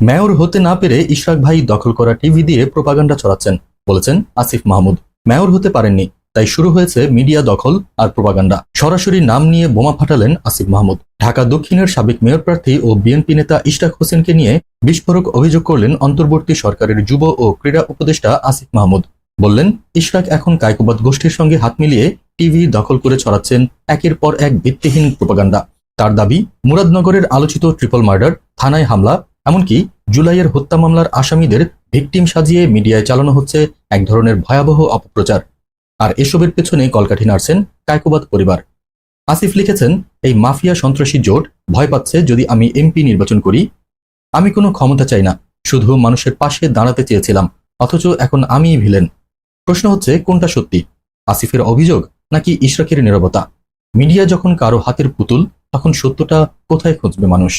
Mayor হতে না পেরে ইশরাক ভাই দখল করা টিভি দিয়ে প্রোপাগান্ডা ছড়াচ্ছেন, বলেছেন আসিফ মাহমুদ। মেয়র হতে পারেননি, তাই শুরু হয়েছে মিডিয়া দখল আর প্রোপাগান্ডা সরাসরি নাম নিয়ে বোমা ফাটালেন আসিফ মাহমুদ। ঢাকা দক্ষিণের সাবেক মেয়র প্রার্থী ও বিএনপি নেতা ইশরাক হোসেনকে নিয়ে বিস্ফোরক অভিযোগ করলেন অন্তর্বর্তী সরকারের যুব ও ক্রীড়া উপদেষ্টা আসিফ মাহমুদ। বললেন, ইশরাক এখন কায়কোবাদ গোষ্ঠীর সঙ্গে হাত মিলিয়ে টিভি দখল করে ছড়াচ্ছেন একের পর এক ভিত্তিহীন প্রোপাগান্ডা তার দাবি, মুরাদনগরের আলোচিত ট্রিপল মার্ডার থানায় হামলা এমনকি জুলাইয়ের হত্যা মামলার আসামিদের ভিকটিম সাজিয়ে মিডিয়ায় চালানো হচ্ছে এক ধরনের ভয়াবহ অপপ্রচার। আর এসবের পেছনে কলকাঠি নাড়ছেন কায়কোবাদ পরিবার। আসিফ লিখেছেন, এই মাফিয়া সন্ত্রাসী জোট ভয় পাচ্ছে যদি আমি এমপি নির্বাচন করি। আমি কোনো ক্ষমতা চাই না, শুধু মানুষের পাশে দাঁড়াতে চেয়েছিলাম, অথচ এখন আমিই ভিলেন। প্রশ্ন হচ্ছে, কোনটা সত্যি? আসিফের অভিযোগ নাকি ইশরাকের নীরবতা? মিডিয়া যখন কারও হাতের পুতুল, তখন সত্যটা কোথায় খুঁজবে মানুষ?